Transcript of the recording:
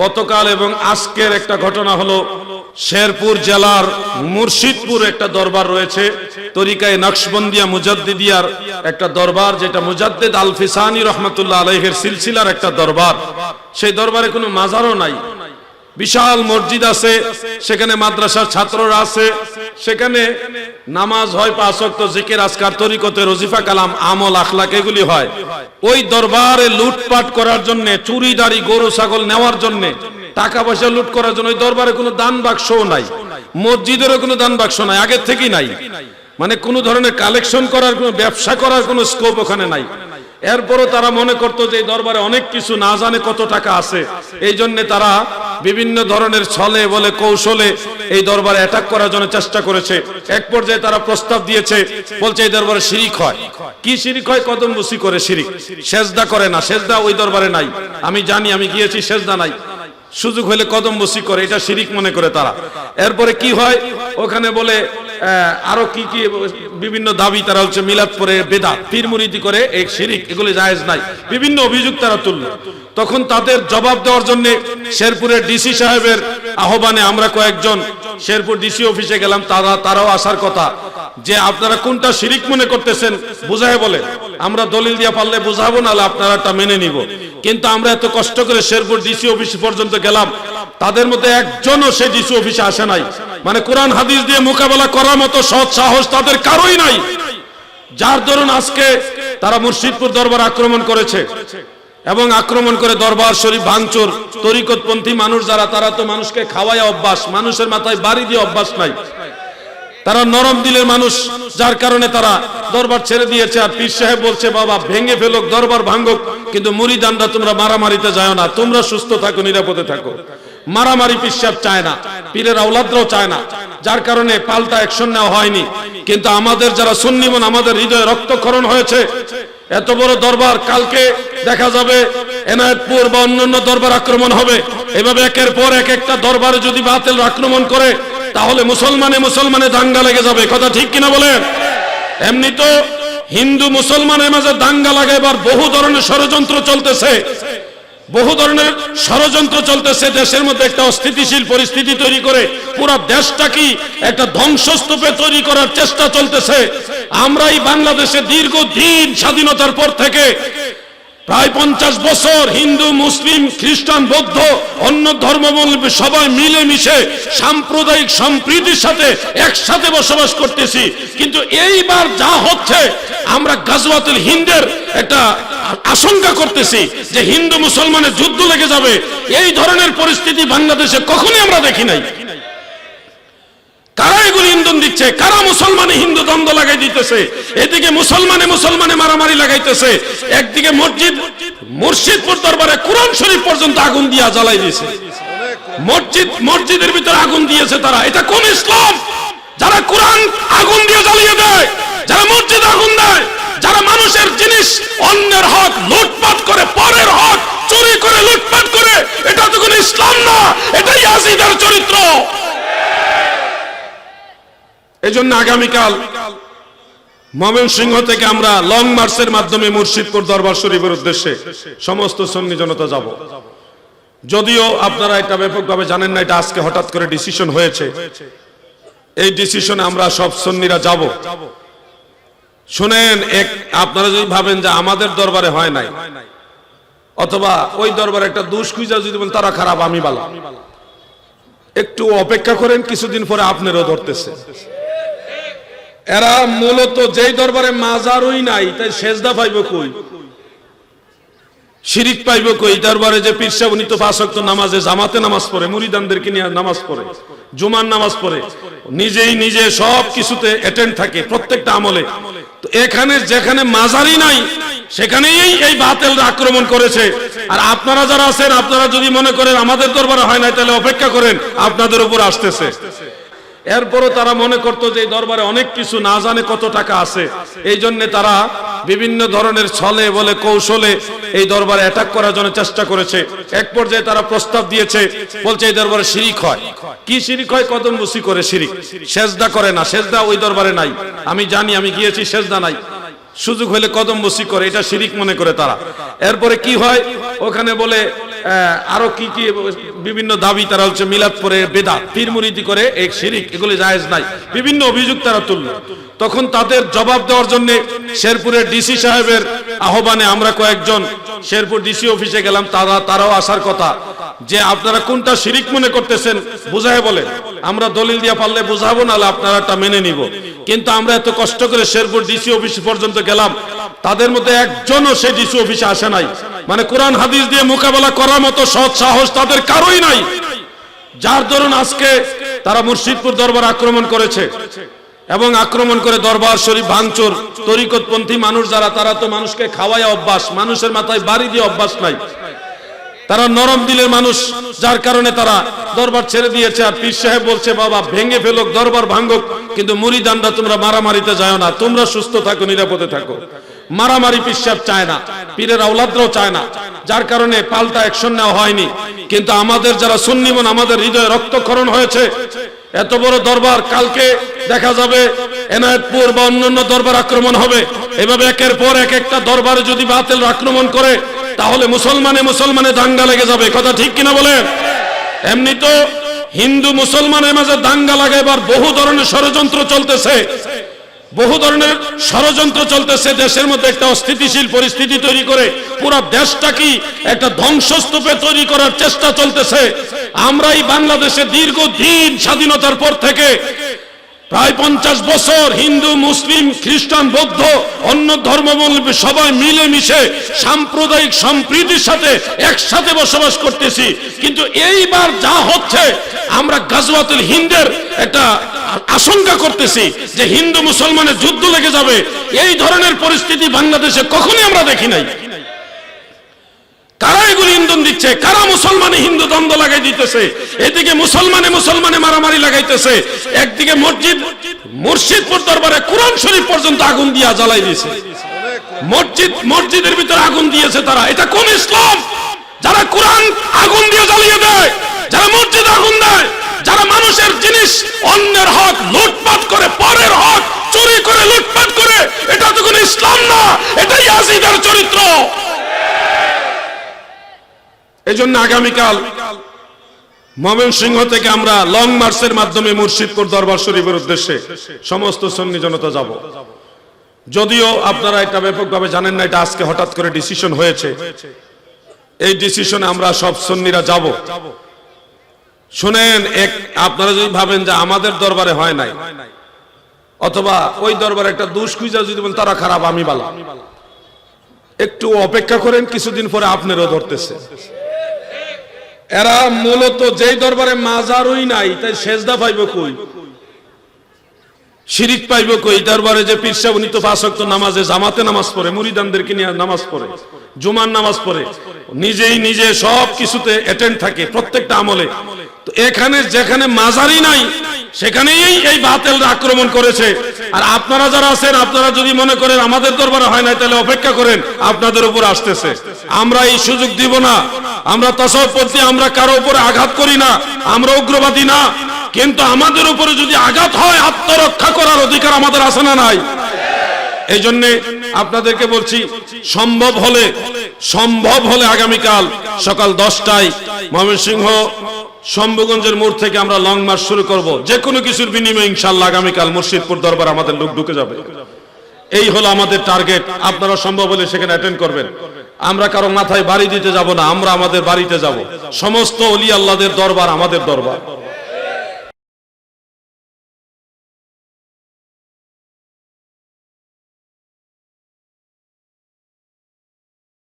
গতকাল এবং আজকের একটা ঘটনা হলো, শেরপুর জেলার মুর্শিদপুর একটা দরবার রয়েছে, তরিকায় নকশবন্দিয়া মুজাদ্দিদিয়ার একটা দরবার, যেটা মুজাদ্দিদ আল ফিসানি রহমতুল্লাহ আলহের সিলসিলার একটা দরবার। সেই দরবারে কোনো মাজারও নাই। বিশাল মসজিদ আছে, সেখানে মাদ্রাসার ছাত্ররা আছে সেখানে নামাজ হয় পাঁচ ওয়াক্ত জিকির, আজকার তরিকতে রজিফা কালাম, আমল, আখলাক এগুলি হয়। ওই দরবারে লুটপাট করার জন্য চুরি দাড়ি গরু, ছাগল নেওয়ার জন্য, টাকা পয়সা লুট করার জন্য ওই দরবারে কোনো দান বাক্সও নাই। মসজিদেরও কোনো দান বাক্স নাই, আগের থেকেই নাই। মানে কোনো ধরনের কালেকশন করার কোনো, ব্যবসা করার কোনো স্কোপ ওখানে নাই। এরপরও তারা মনে করতো যে দরবারে অনেক কিছু না জানে কত টাকা আছে। এই জন্য তারা বিভিন্ন ধরনের ছলে বলে কৌশলে এই দরবারে অ্যাটাক করার জন্য চেষ্টা করেছে। এক পর্যায়ে তারা প্রস্তাব দিয়েছে, বলছে এই দরবারে শিরিক হয়। কি শিরিক হয়? কদম বসি করে শিরিক। সেজদা করে না, সেজদা ওই দরবারে নাই। আমি জানি, আমি গিয়েছি, সেজদা নাই। সুযোগ হলে কদম বসি করে, এটা শিরিক মনে করে তারা। এরপরে কি হয়? ওখানে বলে আরও কি কি বিভিন্ন দাবি তারা হচ্ছে মিলাদ পরে বেদা পীরমুরিদি করে, এই শিরিক, এগুলি জায়েজ নাই। বিভিন্ন অভিযোগ তারা তুলল। তখন তাদের জবাব দেওয়ার জন্য শেরপুরের ডিসি সাহেবের আহ্বানে আমরা কয়েকজন শেরপুর ডিসি অফিসে গেলাম, তারা তারাও আসার কথা। যে আপনারা কোনটা শিরিক মনে করতেছেন, বুঝায় বলে আমরা দলিল দিয়া পারলে বুঝাবো, নাহলে আপনারা একটা মেনে নিব। কিন্তু আমরা এত কষ্ট করে শেরপুর ডিসি অফিস পর্যন্ত গেলাম, তাদের মধ্যে একজনও সেই ডিসি অফিসে আসে নাই। মানে কোরআন হাদিস দিয়ে মোকাবেলা করার মতো সৎ সাহস তাদের কারোই নাই। যার দরুন আজকে তারা মুর্শিদপুর দরবার আক্রমণ করেছে এবং আক্রমণ করে দরবার শরীফ ভাঙচুর, তরিকতপন্থী মানুষ যারা, তারা তো মানুষকে খাওয়ায় অভ্যাস, মানুষের মাথায় বাড়ি দিয়ে অভ্যাস নাই। তারা নরম দিলের মানুষ, যার কারণে তারা দরবার ছেড়ে দিয়েছে। আর পীর সাহেব বলছে, বাবা, ভেঙে ফেলুক, দরবার ভাঙুক, কিন্তু মুড়িদানরা তোমরা মারামারিতে যায় না। তোমরা সুস্থ থাকো, নিরাপদে থাকো। মারামারি পীর সাহেব চায় না, পীরের আওলাদরাও চায় না। যার কারণে পাল্টা অ্যাকশন নেওয়া হয়নি। কিন্তু আমাদের যারা সুন্নিমন আমাদের হৃদয়ে রক্তক্ষরণ হয়েছে। এত বড় দরবার, কালকে দেখা যাবে এনায়তপুর বা অন্যান্য দরবার আক্রমণ হবে। এভাবে একের পর এক একটা দরবারে যদি বাতিল আক্রমণ করে তাহলে মুসলমানে মুসলমানে দাঙ্গা লেগে যাবে। কথা ঠিক কিনা বলেন? এমনি তো হিন্দু মুসলমানের মাঝে দাঙ্গা লাগে, এবার বহু ধরনের ষড়যন্ত্র চলতেছে। বহু ধরনের ষড়যন্ত্র চলতেছে, দেশের মধ্যে একটা অস্থিতিশীল পরিস্থিতি তৈরি করে, পুরো দেশটা কি একটা ধ্বংসস্তূপে তৈরি করার চেষ্টা চলতেছে। আমরা এই বাংলাদেশে দীর্ঘদিন স্বাধীনতার পর থেকে প্রায় পঞ্চাশ বছর হিন্দু, মুসলিম, খ্রিস্টান, বৌদ্ধ, অন্য ধর্মাবলম্বী সবাই মিলেমিশে সাম্প্রদায়িক সম্প্রীতির সাথে একসাথে বসবাস করতেছি। কিন্তু এইবার যা হচ্ছে, আমরা গাজওয়াতুল হিন্দের একটা আশঙ্কা করতেছি যে হিন্দু মুসলমানের যুদ্ধ লেগে যাবে। এই ধরনের পরিস্থিতি বাংলাদেশে কখনোই আমরা দেখি নাই। কারা এগুলি ইন্ধন দিচ্ছে? কারা মুসলমানে হিন্দু দ্বন্দ্ব লাগাই দিতেছে? এদিকে মুসলমানে মুসলমানে মারামারি লাগাইতেছে। একদিকে মসজিদ, মুর্শিদপুর দরবারে কোরআন শরীফ পর্যন্ত আগুন দিয়া জ্বালাই দিয়েছে। মসজিদ, মসজিদের ভিতরে আগুন দিয়েছে তারা। এটা কোন ইসলাম? যারা কোরআন আগুন দিয়ে জ্বালিয়ে দেয়, যারা মসজিদ আগুন দেয়, যারা মানুষের জিনিস অন্যের হক লুটপাট করে পরের হক চুরি করে লুটপাট করে এটা তো কোন ইসলাম না এটাই ইয়াজিদের চরিত্র এজন্য আগামীকাল ময়মনসিংহ থেকে আমরা লং মার্চের মাধ্যমে মুর্শিদপুর দরবার শরীফের উদ্দেশ্যে সমস্ত সন্নি জনতা যাব। যদিও আপনারা এটা ব্যাপকভাবে জানেন না, এটা আজকে হঠাৎ করে ডিসিশন হয়েছে। এই ডিসিশনে আমরা সব সন্নিরা যাব। শুনেন, এক আপনারা যদি ভাবেন যে আমাদের দরবারে হয় নাই, অথবা ওই দরবারে একটা দুষ খুঁজা যদি বলেন, তারা খারাপ, আমি ভালো একটু অপেক্ষা করেন, কিছুদিন পরে আপনারও ধরতেছে। এরা মূলত যেই দরবারে মাজারই নাই, তাই সেজদা পাইব কই? শিরিক পাইব কই? দরবারে যে পীর সাহেব, উনি তো পাঁচ নামাজে, জামাতে নামাজ পড়ে, মুরিদানদেরকে নিয়ে নামাজ পড়ে, জুমার নামাজ পড়ে। নিজেই নিজে সব কিছুতে অ্যাটেন্ড থাকে, প্রত্যেকটা আমলে। তো এখানে যেখানে মাজারই নাই, সেখানেই এই বাতেলরা আক্রমণ করেছে। আর আপনারা যারা আছেন, আপনারা যদি মনে করেন আমাদের দরবারে হয় নাই, তাহলে অপেক্ষা করেন, আপনাদের উপর আসতেছে। এরপরও তারা মনে করতো যে দরবারে অনেক কিছু না জানে কত টাকা আছে। এই জন্য তারা বিভিন্ন ধরনের ছলে বলে কৌশলে এই দরবারে অ্যাটাক করার জন্য চেষ্টা করেছে। এক পর্যায়ে তারা প্রস্তাব দিয়েছে, বলছে এই দরবারে শিরিক হয়। কি শিরিক হয়? কদম বসি করে শিরিক। সেজদা করে না, সেজদা ওই দরবারে নাই। আমি জানি, আমি গিয়েছি, সেজদা নাই। সুযোগ হলে কদম বসি করে, এটা শিরিক মনে করে তারা। এরপরে কি হয়? ওখানে বলে আরও কি কি বিভিন্ন দাবি, তারা হচ্ছে মিলাদ পরে বেদা পীর মুরিদি করে এক শিরিক, এগুলি জায়েজ নাই। বিভিন্ন অভিযোগ তারা তুলল। তখন তাদের জবাব দেওয়ার জন্য শেরপুরের ডিসি সাহেবের আহ্বানে আমরা কয়েকজন শেরপুর ডিসি অফিসে গেলাম, তারা, তারাও আসার কথা। যে আপনারা কোনটা শিরিক মনে করতেছেন, বুঝায় বলে আমরা দলিল দিয়ে পারলে বুঝাবো, নাহলে আপনারা একটা মেনে নিব। কিন্তু আমরা এত কষ্ট করে শেরপুর ডিসি অফিস পর্যন্ত গেলাম, তাদের মধ্যে একজনও সেই ডিসি অফিসে আসে নাই। মানে কোরআন হাদিস দিয়ে মোকাবেলা করার মতো সৎ সাহস তাদের কারোই নাই। যার দরুন আজকে তারা মুর্শিদপুর দরবার আক্রমণ করেছে এবং আক্রমণ করে দরবার শরীফ ভাঙচুর, তরিকতপন্থী মানুষ যারা, তারা তো মানুষকে খাওয়াই অভ্যাস, মানুষের মাথায় বাড়ি দিয়ে অভ্যাস নাই। তারা নরম দিলের মানুষ, যার কারণে তারা দরবার ছেড়ে দিয়েছে। আর পীর সাহেব বলছে, বাবা, ভেঙে ফেলুক, দরবার ভাঙ্গুক কিন্তু মুড়িদানরা তোমরা মারামারিতে যায় না, তোমরা সুস্থ থাকো, নিরাপদে থাকো। মারামারি পীর সাহেব চায় না। পীরের আওলাদরাও চায় না। যার কারণে পাল্টা অ্যাকশন নেওয়া হয়নি। কিন্তু আমাদের যারা সুন্নিমন আমাদের হৃদয়ে রক্তক্ষরণ হয়েছে। এত বড় দরবার কালকে দেখা যাবে, এনায়তপুর বা অন্যান্য দরবার আক্রমণ হবে। এভাবে একের পর এক একটা দরবারে যদি বাতিল আক্রমণ করে, তাহলে মুসলমানে মুসলমানে দাঙ্গা লেগে যাবে। কথা ঠিক কিনা বলেন? এমনি তো হিন্দু মুসলমানের মাঝে দাঙ্গা লাগাইবার বহু ধরনের ষড়যন্ত্র চলতেছে। বহু ধরনের ষড়যন্ত্র চলতেছে, দেশের মধ্যে একটা অস্থিতিশীল পরিস্থিতি তৈরি করে, পুরো দেশটা কি একটা ধ্বংসস্তূপে তৈরি করার চেষ্টা চলতেছে? আমরাই বাংলাদেশে দীর্ঘদিন স্বাধীনতার পর থেকে প্রায় পঞ্চাশ বছর হিন্দু, মুসলিম, খ্রিস্টান, বৌদ্ধ, অন্য ধর্মাবলম্বী সবাই মিলেমিশে সাম্প্রদায়িক সম্প্রীতির সাথে একসাথে বসবাস করতেছি। কিন্তু এইবার যা হচ্ছে, আমরা গাজওয়াতুল হিন্দের একটা আশঙ্কা করতেছি যে হিন্দু মুসলমানের যুদ্ধ লেগে যাবে। এই ধরনের পরিস্থিতি বাংলাদেশে কখনই আমরা দেখি নাই। এগুলি ইন্ধন দিচ্ছে, কারা মুসলমানে হিন্দু দ্বন্দ্ব লাগাই দিতেছে? এদিকে মুসলমানে মুসলমানে মারামারি লাগাইতেছে, একদিকে মসজিদ, মুর্শিদপুর দরবারে কোরআন শরীফ পর্যন্ত আগুন দিয়া জ্বালাই দিয়েছে। মসজিদ, মসজিদের ভিতরে আগুন দিয়েছে তারা। এটা কোন ইসলাম? যারা কোরআন আগুন দিয়ে জ্বালিয়ে দেয়, যারা মসজিদ আগুন দেয়, যারা মানুষের জিনিস অন্যের হক, লুটপাট করে, পরের হক, চুরি করে, লুটপাট করে, এটা তো কোন ইসলাম না, এটাই ইয়াজিদের চরিত্র। এই জন্য আগামীকাল সিংহ থেকে আমরা লং মার্চের মাধ্যমে মুর্শিদপুর দরবার শরীফের উদ্দেশ্যে সমস্ত সন্নি জনতা যাব। যদিও আপনারা এটা ব্যাপকভাবে জানেন না, এটা আজকে হঠাৎ করে ডিসিশন হয়েছে। এই ডিসিশনে আমরা সব সন্নিরা যাব। শুনেন, এক আপনারা যদি ভাবেন যে আমাদের দরবারে হয় নাই, অথবা ওই দরবারে একটা দুষ খুঁজা যদি বলেন, তারা খারাপ, আমি বালা। একটু অপেক্ষা করেন, কিছুদিন পরে আপনারও ধরতেছে। এরা মূলত যেই দরবারে মাজারই নাই, তাই সেজদা পাইব কই? শিরিক পাইব কই? দরবারে যে পীর উনি তো ওয়াক্ত নামাজে, জামাতে নামাজ পড়ে, মুরিদানদেরকে নিয়ে নামাজ পড়ে, জুমার নামাজ পড়ে। নিজেই নিজে সব কিছুতে অ্যাটেন্ড থাকে, প্রত্যেকটা আমলে। তো এখানে যেখানে মাজারই নাই, সেখানেই এই বাতেলরা আক্রমণ করেছে। আর আপনারা যারা আছেন, আপনারা যদি মনে করেন আমাদের দরবারে হয় নাই, তাহলে অপেক্ষা করেন, আপনাদের উপর আসতেছে। আমরা এই সুযোগ দিব না। আমরা তসবপন্থী আমরা কারও উপরে আঘাত করি না। আমরা উগ্রবাদী না। কিন্তু আমাদের উপরে যদি আঘাত হয়, আত্মরক্ষা করার অধিকার আমাদের আছে না নাই? এই জন্য আপনাদেরকে বলছি, সম্ভব হলে সম্ভব হলে আগামীকাল সকাল দশটায় ময়মনসিংহ, শম্ভুগঞ্জের মোড় থেকে আমরা লং মার্চ শুরু করব। যে কোনো কিছুর বিনিময়ে ইনশাল্লাহ আগামীকাল মুর্শিদপুর দরবার আমাদের লোক ঢুকে যাবে। এই হলো আমাদের টার্গেট। আপনারা সম্ভব হলে সেখানে অ্যাটেন্ড করবেন। আমরা কারও মাথায় বাড়ি দিতে যাব না, আমরা আমাদের বাড়িতে যাব। সমস্ত অলি আল্লাহদের দরবার আমাদের দরবার।